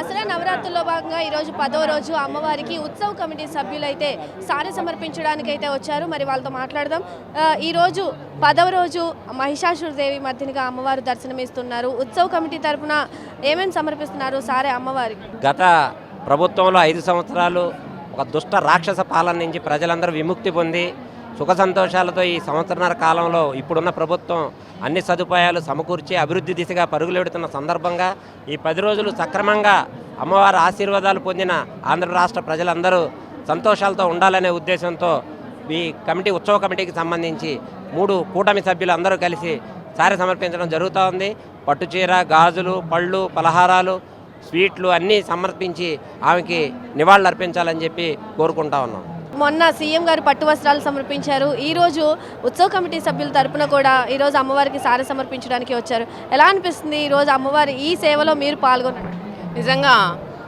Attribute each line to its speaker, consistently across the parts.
Speaker 1: దసరా నవరాత్రుల్లో భాగంగా ఈరోజు పదో రోజు అమ్మవారికి ఉత్సవ కమిటీ సభ్యులైతే సారి సమర్పించడానికి అయితే వచ్చారు. మరి వాళ్ళతో మాట్లాడదాం. ఈరోజు పదవ రోజు మహిషాసురదేవి మధ్యనగా మధ్యనిగా అమ్మవారు దర్శనమిస్తున్నారు. ఉత్సవ కమిటీ తరపున ఏమేమి సమర్పిస్తున్నారు సారే అమ్మవారికి?
Speaker 2: గత ప్రభుత్వంలో ఐదు సంవత్సరాలు ఒక దుష్ట రాక్షస పాలన నుంచి ప్రజలందరూ విముక్తి పొంది సుఖ సంతోషాలతో ఈ సంవత్సరన్నర కాలంలో ఇప్పుడున్న ప్రభుత్వం అన్ని సదుపాయాలు సమకూర్చి అభివృద్ధి దిశగా పరుగులెడుతున్న సందర్భంగా ఈ పది రోజులు సక్రమంగా అమ్మవారి ఆశీర్వాదాలు పొందిన ఆంధ్ర రాష్ట్ర ప్రజలందరూ సంతోషాలతో ఉండాలనే ఉద్దేశంతో ఈ కమిటీ ఉత్సవ కమిటీకి సంబంధించి మూడు కూటమి సభ్యులు అందరూ కలిసి సారి సమర్పించడం జరుగుతూ ఉంది. పట్టుచీర గాజులు పళ్ళు పలహారాలు స్వీట్లు అన్నీ సమర్పించి ఆమెకి నివాళులు అర్పించాలని చెప్పి కోరుకుంటా ఉన్నాం.
Speaker 1: మొన్న సీఎం గారు పట్టు వస్త్రాలు సమర్పించారు. ఈ రోజు ఉత్సవ కమిటీ సభ్యుల తరపున కూడా ఈ రోజు అమ్మవారికి సారి సమర్పించడానికి వచ్చారు. ఎలా అనిపిస్తుంది ఈ రోజు అమ్మవారి ఈ సేవలో మీరు పాల్గొన్నారు
Speaker 3: నిజంగా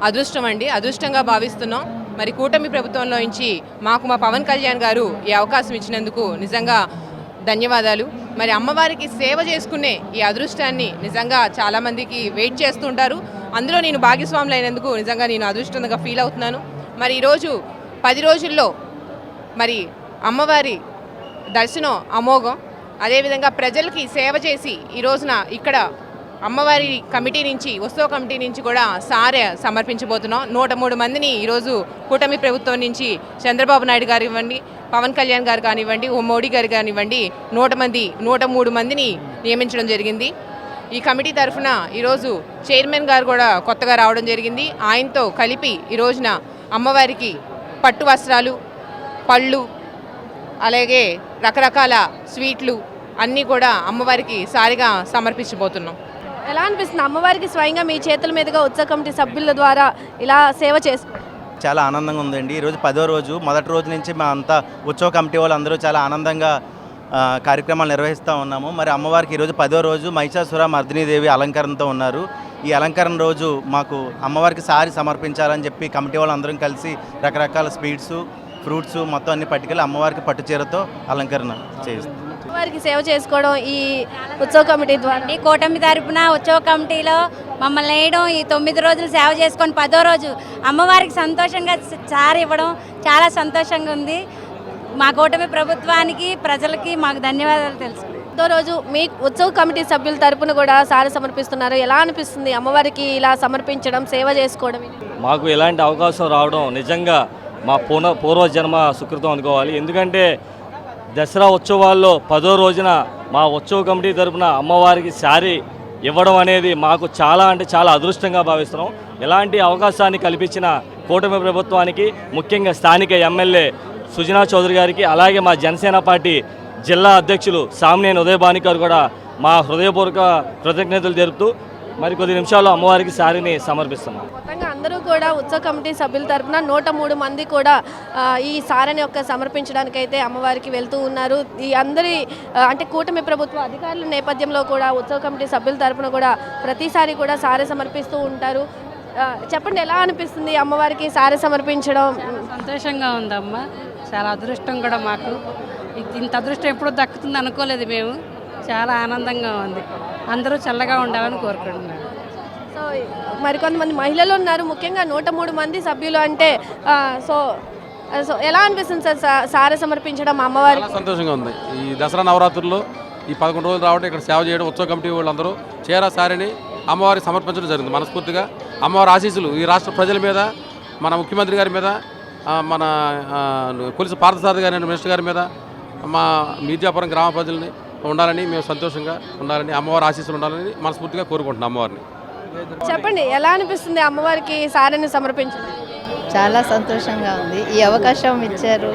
Speaker 3: అదృష్టం అండి. అదృష్టంగా భావిస్తున్నాం. మరి కూటమి ప్రభుత్వంలో నుంచి మాకు మా పవన్ కళ్యాణ్ గారు ఈ అవకాశం ఇచ్చినందుకు నిజంగా ధన్యవాదాలు. మరి అమ్మవారికి సేవ చేసుకునే ఈ అదృష్టాన్ని నిజంగా చాలామందికి వెయిట్ చేస్తుంటారు. అందులో నేను భాగస్వాములు అయినందుకు నిజంగా నేను అదృష్టంగా ఫీల్ అవుతున్నాను. మరి ఈరోజు పది రోజుల్లో మరి అమ్మవారి దర్శనం అమోఘం. అదేవిధంగా ప్రజలకి సేవ చేసి ఈ రోజున ఇక్కడ అమ్మవారి కమిటీ నుంచి ఉత్సవ కమిటీ నుంచి కూడా సారే సమర్పించబోతున్నాం. నూట మూడు మందిని ఈరోజు కూటమి ప్రభుత్వం నుంచి చంద్రబాబు నాయుడు గారు ఇవ్వండి పవన్ కళ్యాణ్ గారు కానివ్వండి ఓ మోడీ గారు కానివ్వండి నూట మంది నూట మూడు మందిని నియమించడం జరిగింది. ఈ కమిటీ తరఫున ఈరోజు చైర్మన్ గారు కూడా కొత్తగా రావడం జరిగింది. ఆయనతో కలిపి ఈ రోజున అమ్మవారికి పట్టు వస్త్రాలు పళ్ళు అలాగే రకరకాల స్వీట్లు అన్నీ కూడా అమ్మవారికి సారిగా సమర్పించబోతున్నాం.
Speaker 1: ఎలా అనిపిస్తుంది? అమ్మవారికి స్వయంగా మీ చేతుల మీదుగా ఉత్సవ కమిటీ సభ్యుల ద్వారా ఇలా సేవ చేస్తారు
Speaker 4: చాలా ఆనందంగా ఉందండి. ఈరోజు పదో రోజు మొదటి రోజు నుంచి మా అంతా ఉత్సవ కమిటీ వాళ్ళు అందరూ చాలా ఆనందంగా కార్యక్రమాలు నిర్వహిస్తూ ఉన్నాము. మరి అమ్మవారికి ఈరోజు పదో రోజు మహిషాసుర మర్దినీదేవి అలంకరణతో ఉన్నారు. ఈ అలంకరణ రోజు మాకు అమ్మవారికి సారి సమర్పించాలని చెప్పి కమిటీ వాళ్ళు అందరం కలిసి రకరకాల స్వీట్స్ ఫ్రూట్స్ మొత్తం అన్ని పట్టుకెళ్ళి అమ్మవారికి పట్టుచీరతో అలంకరణ చేస్తాం
Speaker 1: వారికి సేవ చేసుకోవడం ఈ ఉత్సవ కమిటీ ద్వారా
Speaker 5: ఈ కూటమి తరపున ఉత్సవ కమిటీలో మమ్మల్ని వేయడం ఈ తొమ్మిది రోజులు సేవ చేసుకొని పదో రోజు అమ్మవారికి సంతోషంగా చారు ఇవ్వడం చాలా సంతోషంగా ఉంది. మా కూటమి ప్రభుత్వానికి ప్రజలకి మాకు ధన్యవాదాలు తెలుసు.
Speaker 1: పదో రోజు మీ ఉత్సవ కమిటీ సభ్యుల తరపున కూడా సారి సమర్పిస్తున్నారు. ఎలా అనిపిస్తుంది అమ్మవారికి ఇలా సమర్పించడం సేవ చేసుకోవడం
Speaker 6: మాకు ఇలాంటి అవకాశం రావడం నిజంగా మా పూర్వ పూర్వజన్మ సుకృతం అనుకోవాలి. ఎందుకంటే దసరా ఉత్సవాల్లో పదో రోజున మా ఉత్సవ కమిటీ తరపున అమ్మవారికి శారీ ఇవ్వడం అనేది మాకు చాలా అంటే చాలా అదృష్టంగా భావిస్తున్నాం. ఇలాంటి అవకాశాన్ని కల్పించిన కూటమి ప్రభుత్వానికి ముఖ్యంగా స్థానిక ఎమ్మెల్యే సుజనా చౌదరి గారికి అలాగే మా జనసేన పార్టీ జిల్లా అధ్యక్షులు సామినేని ఉదయభాని గారు కూడా మా హృదయపూర్వక కృతజ్ఞతలు తెలుపుతూ మరి కొద్ది నిమిషాల్లో అమ్మవారికి శారీని సమర్పిస్తున్నాం.
Speaker 1: మొత్తంగా అందరూ కూడా ఉత్సవ కమిటీ సభ్యుల తరపున నూట మూడు మంది కూడా ఈ సారని యొక్క సమర్పించడానికి అయితే అమ్మవారికి వెళ్తూ ఉన్నారు. ఈ అందరి అంటే కూటమి ప్రభుత్వ అధికారుల నేపథ్యంలో కూడా ఉత్సవ కమిటీ సభ్యుల తరపున కూడా ప్రతిసారి కూడా సారె సమర్పిస్తూ ఉంటారు. చెప్పండి ఎలా అనిపిస్తుంది అమ్మవారికి సారె సమర్పించడం?
Speaker 7: సంతోషంగా ఉందమ్మా. చాలా అదృష్టం కూడా మాకు. ఇంత అదృష్టం ఎప్పుడు దక్కుతుంది అనుకోలేదు మేము. చాలా ఆనందంగా ఉంది. అందరూ చల్లగా ఉండాలని కోరుకుంటున్నాను.
Speaker 1: సో మరికొంతమంది మహిళలు ఉన్నారు. ముఖ్యంగా నూట మూడు మంది సభ్యులు అంటే సో సో ఎలా అనిపిస్తుంది సార్? సారె సమర్పించడం అమ్మవారికి
Speaker 8: చాలా సంతోషంగా ఉంది. ఈ దసరా నవరాత్రుల్లో ఈ పదకొండు రోజులు రావడం ఇక్కడ సేవ చేయడం ఉత్సవ కమిటీ వాళ్ళందరూ చీర సారిని అమ్మవారికి సమర్పించడం జరిగింది మనస్ఫూర్తిగా. అమ్మవారి ఆశీస్సులు ఈ రాష్ట్ర ప్రజల మీద మన ముఖ్యమంత్రి గారి మీద మన కొలిసి పార్థసారథి గారి మినిస్టర్ గారి మీద మా మీర్జాపురం గ్రామ ప్రజల్ని ఉండాలని మేము సంతోషంగా ఉండాలని అమ్మవారి ఆశీస్సులు ఉండాలని మనస్ఫూర్తిగా కోరుకుంటున్నాం అమ్మవారిని.
Speaker 1: చెప్పండి ఎలా అనిపిస్తుంది అమ్మవారికి సారెని సమర్పించడం?
Speaker 9: చాలా సంతోషంగా ఉంది. ఈ అవకాశం ఇచ్చారు.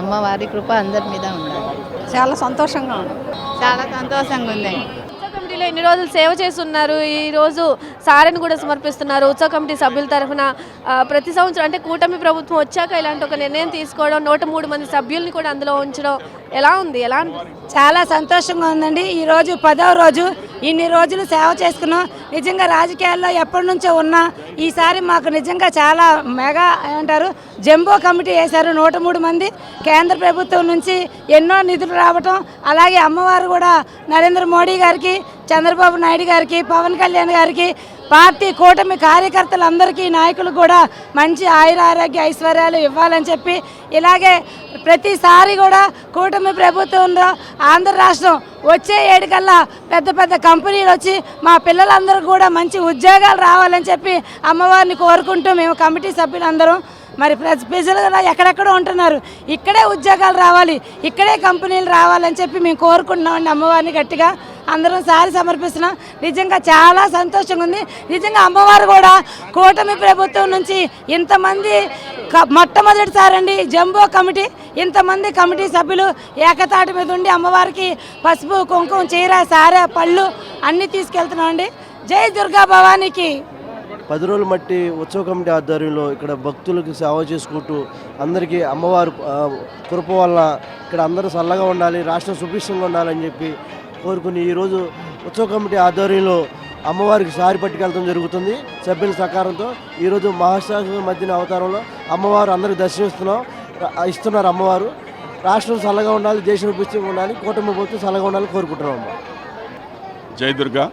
Speaker 9: అమ్మవారి కృప అందరి మీద ఉండాలి.
Speaker 5: చాలా సంతోషంగా ఉంది.
Speaker 9: చాలా సంతోషంగా ఉంది.
Speaker 1: ఉత్సవ కమిటీలో ఎన్ని రోజులు సేవ చేస్తున్నారు? ఈ రోజు సారెని కూడా సమర్పిస్తున్నారు. ఉత్సవ కమిటీ సభ్యుల తరఫున ప్రతి సంవత్సరం అంటే కూటమి ప్రభుత్వం వచ్చాక ఇలాంటి ఒక నిర్ణయం తీసుకోవడం నూట మూడు మంది సభ్యుల్ని కూడా అందులో ఉంచడం ఎలా ఉంది? ఎలా
Speaker 5: చాలా సంతోషంగా ఉందండి. ఈరోజు పదవ రోజు. ఇన్ని రోజులు సేవ చేసుకున్నాం. నిజంగా రాజకీయాల్లో ఎప్పటి నుంచో ఉన్నా ఈసారి మాకు నిజంగా చాలా మెగా ఏమంటారు జంబో కమిటీ వేశారు నూట మూడు మంది. కేంద్ర ప్రభుత్వం నుంచి ఎన్నో నిధులు రావటం అలాగే అమ్మవారు కూడా నరేంద్ర మోడీ గారికి చంద్రబాబు నాయుడు గారికి పవన్ కళ్యాణ్ గారికి పార్టీ కూటమి కార్యకర్తలందరికీ నాయకులు కూడా మంచి ఆయురారోగ్య ఐశ్వర్యాలు ఇవ్వాలని చెప్పి ఇలాగే ప్రతిసారి కూడా కూటమి ప్రభుత్వంలో ఆంధ్ర రాష్ట్రం వచ్చే ఏడుకల్లా పెద్ద పెద్ద కంపెనీలు వచ్చి మా పిల్లలందరూ కూడా మంచి ఉద్యోగాలు రావాలని చెప్పి అమ్మవారిని కోరుకుంటూ మేము కమిటీ సభ్యులందరం మరి ప్రజలు ఎక్కడెక్కడ ఉంటున్నారు. ఇక్కడే ఉద్యోగాలు రావాలి ఇక్కడే కంపెనీలు రావాలని చెప్పి మేము కోరుకుంటున్నామండి అమ్మవారిని గట్టిగా. అందరం సారి సమర్పిస్తున్నాం. నిజంగా చాలా సంతోషంగా ఉంది. నిజంగా అమ్మవారు కూడా కూటమి ప్రభుత్వం నుంచి ఇంతమంది క- మొట్టమొదటిసారండి జంబో కమిటీ ఇంతమంది కమిటీ సభ్యులు ఏకతాటి మీద ఉండి అమ్మవారికి పసుపు కుంకుమ చీర సారె పళ్ళు అన్నీ తీసుకెళ్తున్నామండి. జై దుర్గా భవానీకి.
Speaker 10: పది రోజులు మట్టి ఉత్సవ కమిటీ ఆధ్వర్యంలో ఇక్కడ భక్తులకు సేవ చేసుకుంటూ అందరికీ అమ్మవారు కృప వల్ల ఇక్కడ అందరూ చల్లగా ఉండాలి రాష్ట్రం సుభిక్షంగా ఉండాలని చెప్పి కోరుకుని ఈరోజు ఉత్సవ కమిటీ ఆధ్వర్యంలో అమ్మవారికి సారి పట్టుకెళ్ళడం జరుగుతుంది. సభ్యుల సహకారంతో ఈరోజు మహాశాసన మధ్యన అవతారంలో అమ్మవారు అందరికి దర్శనమిస్తున్నాం ఇస్తున్నారు అమ్మవారు. రాష్ట్రం చల్లగా ఉండాలి దేశం సుభిక్షంగా ఉండాలి కూటమి ప్రభుత్వం చల్లగా ఉండాలని కోరుకుంటున్నాం అమ్మ.
Speaker 11: జై దుర్గా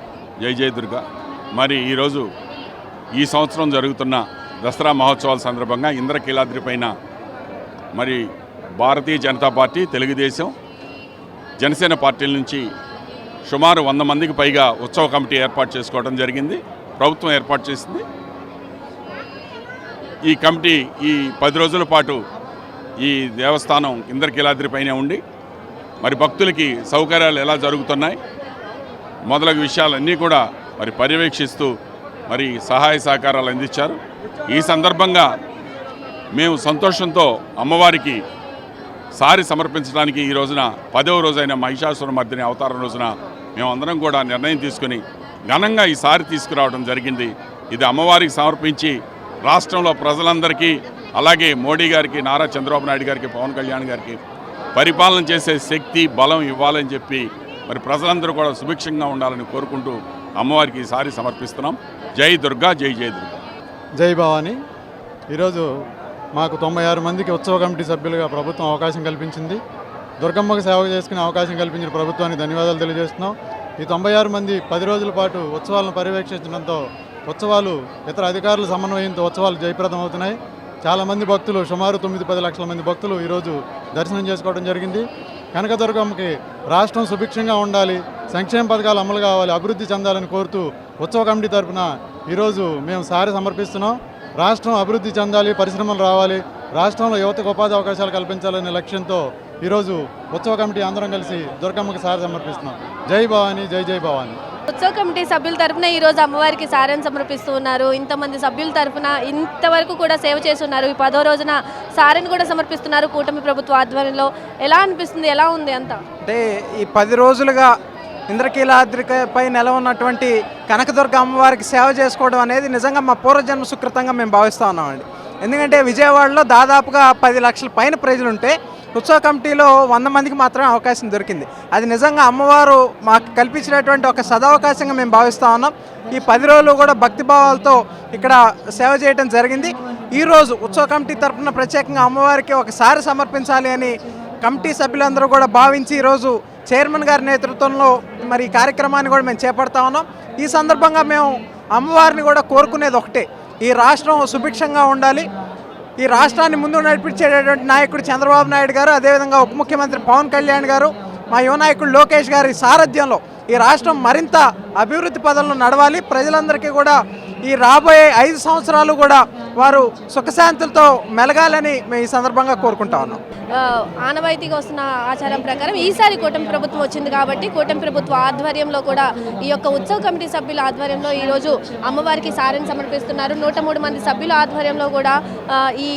Speaker 11: జై జై దుర్గా. మరి ఈరోజు ఈ సంవత్సరం జరుగుతున్న దసరా మహోత్సవాల సందర్భంగా ఇంద్రకీలాద్రి పైన మరి భారతీయ జనతా పార్టీ తెలుగుదేశం జనసేన పార్టీల నుంచి సుమారు వంద మందికి పైగా ఉత్సవ కమిటీ ఏర్పాటు చేసుకోవడం జరిగింది. ప్రభుత్వం ఏర్పాటు చేసింది. ఈ కమిటీ ఈ పది రోజుల పాటు ఈ దేవస్థానం ఇంద్రకీలాద్రిపైనే ఉండి మరి భక్తులకి సౌకర్యాలు ఎలా జరుగుతున్నాయి మొదలగు విషయాలన్నీ కూడా మరి పర్యవేక్షిస్తూ మరి సహాయ సహకారాలు అందించారు. ఈ సందర్భంగా మేము సంతోషంతో అమ్మవారికి సారి సమర్పించడానికి ఈ రోజున పదవ రోజైన మహిషాసుర మర్దిని అవతారం రోజున మేమందరం కూడా నిర్ణయం తీసుకుని ఘనంగా ఈ సారి తీసుకురావడం జరిగింది. ఇది అమ్మవారికి సమర్పించి రాష్ట్రంలో ప్రజలందరికీ అలాగే మోడీ గారికి నారా చంద్రబాబు నాయుడు గారికి పవన్ కళ్యాణ్ గారికి పరిపాలన చేసే శక్తి బలం ఇవ్వాలని చెప్పి మరి ప్రజలందరూ కూడా సుభిక్షంగా ఉండాలని కోరుకుంటూ అమ్మవారికి ఈసారి సమర్పిస్తున్నాం. జై దుర్గా జై జై దుర్గా.
Speaker 12: జై భవాని. ఈరోజు మాకు తొంభై ఆరు మందికి ఉత్సవ కమిటీ సభ్యులుగా ప్రభుత్వం అవకాశం కల్పించింది. దుర్గమ్మకు సేవ చేసుకునే అవకాశం కల్పించిన ప్రభుత్వానికి ధన్యవాదాలు తెలియజేస్తున్నాం. ఈ తొంభై ఆరు మంది పది రోజుల పాటు ఉత్సవాలను పర్యవేక్షించడంతో ఉత్సవాలు ఇతర అధికారుల సమన్వయంతో ఉత్సవాలు జయప్రదం అవుతున్నాయి చాలామంది భక్తులు సుమారు తొమ్మిది పది లక్షల మంది భక్తులు ఈరోజు దర్శనం చేసుకోవడం జరిగింది. కనకదుర్గమ్మకి రాష్ట్రం సుభిక్షంగా ఉండాలి సంక్షేమ పథకాలు అమలు కావాలి అభివృద్ధి చెందాలని కోరుతూ ఉత్సవ కమిటీ తరపున ఈరోజు మేము సారి సమర్పిస్తున్నాం. రాష్ట్రం అభివృద్ధి చెందాలి పరిశ్రమలు రావాలి రాష్ట్రంలో యువతకు ఉపాధి అవకాశాలు కల్పించాలనే లక్ష్యంతో ఈరోజు ఉత్సవ కమిటీ అందరం కలిసి దుర్గమ్మకి సారి సమర్పిస్తున్నాం. జై భవాని జై జై భవాని.
Speaker 1: ఉత్సవ కమిటీ సభ్యుల తరపున ఈ రోజు అమ్మవారికి సారాన్ని సమర్పిస్తూ ఉన్నారు. ఇంతమంది సభ్యుల తరపున ఇంతవరకు కూడా సేవ చేస్తున్నారు. ఈ పదో రోజున సారాన్ని కూడా సమర్పిస్తున్నారు కూటమి ప్రభుత్వ ఆధ్వర్యంలో. ఎలా అనిపిస్తుంది? ఎలా ఉంది అంతా?
Speaker 13: అంటే ఈ పది రోజులుగా ఇంద్రకీలాద్రిపై నెల ఉన్నటువంటి కనకదుర్గ అమ్మవారికి సేవ చేసుకోవడం అనేది నిజంగా మా పూర్వజన్మ సుకృతంగా మేము భావిస్తూ ఉన్నామండి. ఎందుకంటే విజయవాడలో దాదాపుగా పది లక్షల పైన ప్రజలుంటే ఉత్సవ కమిటీలో వంద మందికి మాత్రమే అవకాశం దొరికింది. అది నిజంగా అమ్మవారు మాకు కల్పించినటువంటి ఒక సదవకాశంగా మేము భావిస్తూ ఉన్నాం. ఈ పది రోజులు కూడా భక్తిభావాలతో ఇక్కడ సేవ చేయడం జరిగింది. ఈరోజు ఉత్సవ కమిటీ తరఫున ప్రత్యేకంగా అమ్మవారికి ఒకసారి సమర్పించాలి అని కమిటీ సభ్యులందరూ కూడా భావించి ఈరోజు చైర్మన్ గారి నేతృత్వంలో మరి ఈ కార్యక్రమాన్ని కూడా మేము చేపడతా ఉన్నాం. ఈ సందర్భంగా మేము అమ్మవారిని కూడా కోరుకునేది ఒకటే. ఈ రాష్ట్రం సుభిక్షంగా ఉండాలి. ఈ రాష్ట్రాన్ని ముందు నడిపించేటటువంటి నాయకుడు చంద్రబాబు నాయుడు గారు అదేవిధంగా ఉప ముఖ్యమంత్రి పవన్ కళ్యాణ్ గారు మా యువ నాయకుడు లోకేష్ గారి సారథ్యంలో ఈ రాష్ట్రం మరింత అభివృద్ధి పదంలో నడవాలి. ప్రజలందరికీ కూడా ఈ రాబోయే ఐదు సంవత్సరాలు కూడా వారు సుఖశాంతులతో మెలగాలని మేము ఈ సందర్భంగా కోరుకుంటా ఉన్నాం.
Speaker 1: ఆనవాయితీగా వస్తున్న ఆచారం ప్రకారం ఈసారి కూటమి ప్రభుత్వం వచ్చింది కాబట్టి కూటమి ప్రభుత్వ ఆధ్వర్యంలో కూడా ఈ యొక్క ఉత్సవ కమిటీ సభ్యుల ఆధ్వర్యంలో ఈరోజు అమ్మవారికి సారిని సమర్పిస్తున్నారు. నూట మూడు మంది సభ్యుల ఆధ్వర్యంలో కూడా ఈ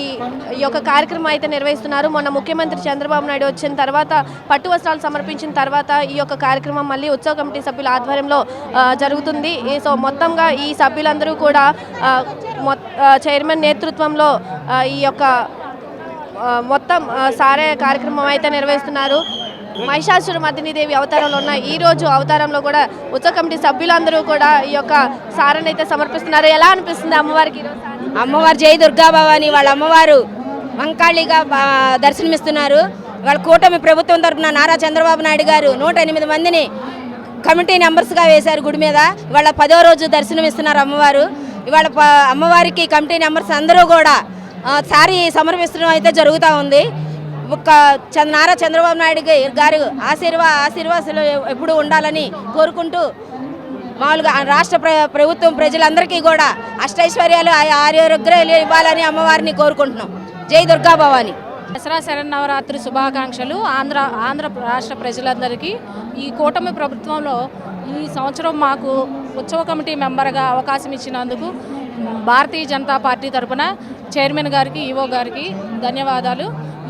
Speaker 1: ఈ యొక్క కార్యక్రమం అయితే నిర్వహిస్తున్నారు. మొన్న ముఖ్యమంత్రి చంద్రబాబు నాయుడు వచ్చిన తర్వాత పట్టు వస్త్రాలు సమర్పించిన తర్వాత ఈ యొక్క కార్యక్రమం మళ్ళీ ఉత్సవ కమిటీ సభ్యుల ఆధ్వర్యంలో జరుగుతుంది. ఈ సో మొత్తంగా ఈ సభ్యులందరూ కూడా చైర్మన్ నేతృత్వంలో ఈ యొక్క మొత్తం సారే కార్యక్రమం అయితే నిర్వహిస్తున్నారు. మహిషాసుర మర్దినీదేవి అవతారంలో ఉన్న ఈ రోజు అవతారంలో కూడా ఉత్సవ కమిటీ సభ్యులందరూ కూడా ఈ యొక్క సారని అయితే సమర్పిస్తున్నారు. ఎలా అనిపిస్తుంది అమ్మవారికి
Speaker 5: అమ్మవారు జై దుర్గా భవాని. వాళ్ళ అమ్మవారు వంకాళిగా దర్శనమిస్తున్నారు. వాళ్ళ కూటమి ప్రభుత్వం తరపున నారా చంద్రబాబు నాయుడు గారు నూట ఎనిమిది మందిని కమిటీ నెంబర్స్గా వేశారు గుడి మీద. వాళ్ళ పదో రోజు దర్శనం ఇస్తున్నారు అమ్మవారు. ఇవాళ అమ్మవారికి కమిటీ నెంబర్స్ అందరూ కూడా సారీ సారి సమర్పిస్తడం అయితే జరుగుతూ ఉంది. ఒక చంద్ర నారా చంద్రబాబు నాయుడు గారు ఆశీర్వా ఆశీర్వాసాలు ఎప్పుడు ఉండాలని కోరుకుంటూ మామూలుగా రాష్ట్ర ప్ర ప్రభుత్వం ప్రజలందరికీ కూడా అష్టైశ్వర్యాలు ఆరోగ్యాలు ఇవ్వాలని అమ్మవారిని కోరుకుంటున్నాం. జై దుర్గా భవాని.
Speaker 7: దసరా శరన్నవరాత్రి శుభాకాంక్షలు ఆంధ్ర ఆంధ్ర రాష్ట్ర ప్రజలందరికీ. ఈ కూటమి ప్రభుత్వంలో ఈ సంవత్సరం మాకు ఉత్సవ కమిటీ మెంబర్గా అవకాశం ఇచ్చినందుకు భారతీయ జనతా పార్టీ తరపున చైర్మన్ గారికి ఈవో గారికి ధన్యవాదాలు.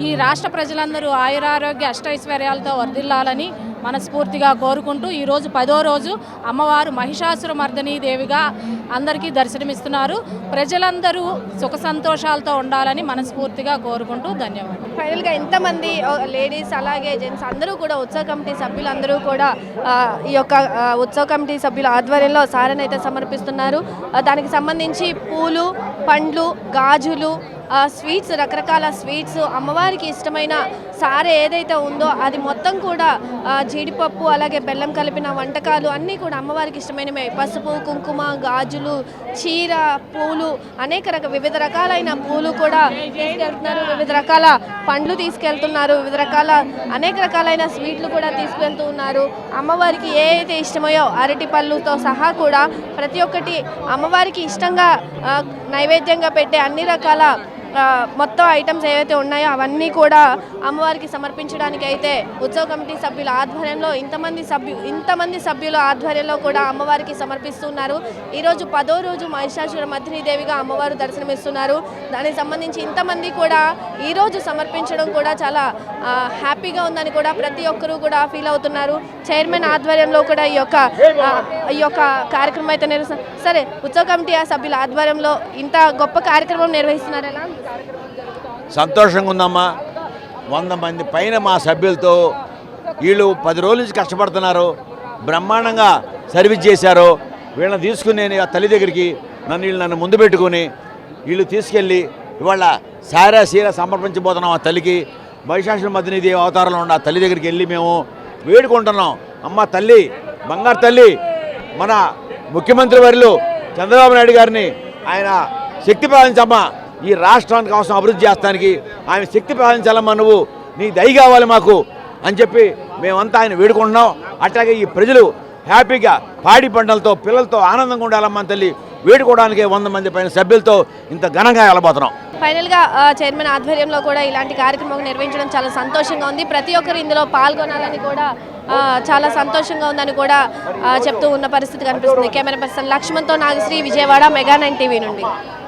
Speaker 7: ఈ రాష్ట్ర ప్రజలందరూ ఆయురారోగ్య అష్టైశ్వర్యాలతో వర్ధిల్లాలని మనస్ఫూర్తిగా కోరుకుంటూ ఈరోజు పదో రోజు అమ్మవారు మహిషాసుర మర్దనీ దేవిగా అందరికీ దర్శనమిస్తున్నారు. ప్రజలందరూ సుఖ సంతోషాలతో ఉండాలని మనస్ఫూర్తిగా కోరుకుంటూ ధన్యవాదాలు.
Speaker 1: ఫైనల్గా ఎంతమంది లేడీస్ అలాగే జెంట్స్ అందరూ కూడా ఉత్సవ కమిటీ సభ్యులందరూ కూడా ఈ యొక్క ఉత్సవ కమిటీ సభ్యుల ఆధ్వర్యంలో సారణ అయితే సమర్పిస్తున్నారు దానికి సంబంధించి పూలు పండ్లు గాజులు స్వీట్స్ రకరకాల స్వీట్స్ అమ్మవారికి ఇష్టమైన సారె ఏదైతే ఉందో అది మొత్తం కూడా జీడిపప్పు అలాగే బెల్లం కలిపిన వంటకాలు అన్నీ కూడా అమ్మవారికి ఇష్టమైనవి. పసుపు కుంకుమ గాజులు చీర పూలు అనేక రక వివిధ రకాలైన పూలు కూడా తీసుకెళ్తున్నారు. వివిధ రకాల పండ్లు తీసుకెళ్తున్నారు. వివిధ రకాల అనేక రకాలైన స్వీట్లు కూడా తీసుకెళ్తూ ఉన్నారు. అమ్మవారికి ఏ అయితే ఇష్టమయో అరటి పళ్ళుతో సహా కూడా ప్రతి ఒక్కటి అమ్మవారికి ఇష్టంగా నైవేద్యంగా పెట్టే అన్ని రకాల మొత్తం ఐటమ్స్ ఏవైతే ఉన్నాయో అవన్నీ కూడా అమ్మవారికి సమర్పించడానికి అయితే ఉత్సవ కమిటీ సభ్యుల ఆధ్వర్యంలో ఇంతమంది సభ్యు ఇంతమంది సభ్యుల ఆధ్వర్యంలో కూడా అమ్మవారికి సమర్పిస్తున్నారు. ఈరోజు పదో రోజు మహిషాసుర మధ్యని అమ్మవారు దర్శనమిస్తున్నారు. దానికి సంబంధించి ఇంతమంది కూడా ఈరోజు సమర్పించడం కూడా చాలా హ్యాపీగా ఉందని కూడా ప్రతి ఒక్కరూ కూడా ఫీల్ అవుతున్నారు. చైర్మన్ ఆధ్వర్యంలో కూడా ఈ యొక్క ఈ యొక్క కార్యక్రమం అయితే నిర్వహిస్తారు సరే ఉత్సవ కమిటీ సభ్యుల ఆధ్వర్యంలో ఇంత గొప్ప కార్యక్రమం నిర్వహిస్తున్నారు ఎలా
Speaker 14: సంతోషంగా ఉందమ్మా. వంద మంది పైన మా సభ్యులతో వీళ్ళు పది రోజుల నుంచి కష్టపడుతున్నారు. బ్రహ్మాండంగా సర్వీస్ చేశారు. వీళ్ళని తీసుకుని నేను ఆ తల్లి దగ్గరికి నన్ను వీళ్ళు నన్ను ముందు పెట్టుకొని వీళ్ళు తీసుకెళ్ళి ఇవాళ సారా సీర సమర్పించబోతున్నాం ఆ తల్లికి. మహిషాసుల మధ్యనిధి అవతారంలో ఉన్న తల్లి దగ్గరికి వెళ్ళి మేము వేడుకుంటున్నాం. అమ్మ తల్లి బంగారు తల్లి మన ముఖ్యమంత్రి వర్యులు చంద్రబాబు నాయుడు గారిని ఆయన శక్తి ప్రవహించమ్మా ఈ రాష్ట్రానికి అవసరం అభివృద్ధి చేస్తానికి ఆయన శక్తి ప్రవహించాలమ్మా నువ్వు. నీ దయ కావాలి మాకు అని చెప్పి మేమంతా ఆయన వేడుకుంటున్నాం. అట్లాగే ఈ ప్రజలు హ్యాపీగా పాడి పంటలతో పిల్లలతో ఆనందంగా ఉండాలమ్మా తల్లి. వేడుకోవడానికి వంద మంది పైన సభ్యులతో ఇంత ఘనంగా వెళ్ళబోతున్నాం
Speaker 1: ఫైనల్గా గా చైర్మన్ ఆధ్వర్యంలో కూడా ఇలాంటి కార్యక్రమం నిర్వహించడం చాలా సంతోషంగా ఉంది. ప్రతి ఒక్కరు ఇందులో పాల్గొనాలని కూడా చాలా సంతోషంగా ఉందని కూడా చెప్తూ ఉన్న పరిస్థితి కనిపిస్తుంది. Camera person లక్ష్మణ్తో Nagasri Vijayawada mega nine TV నుండి.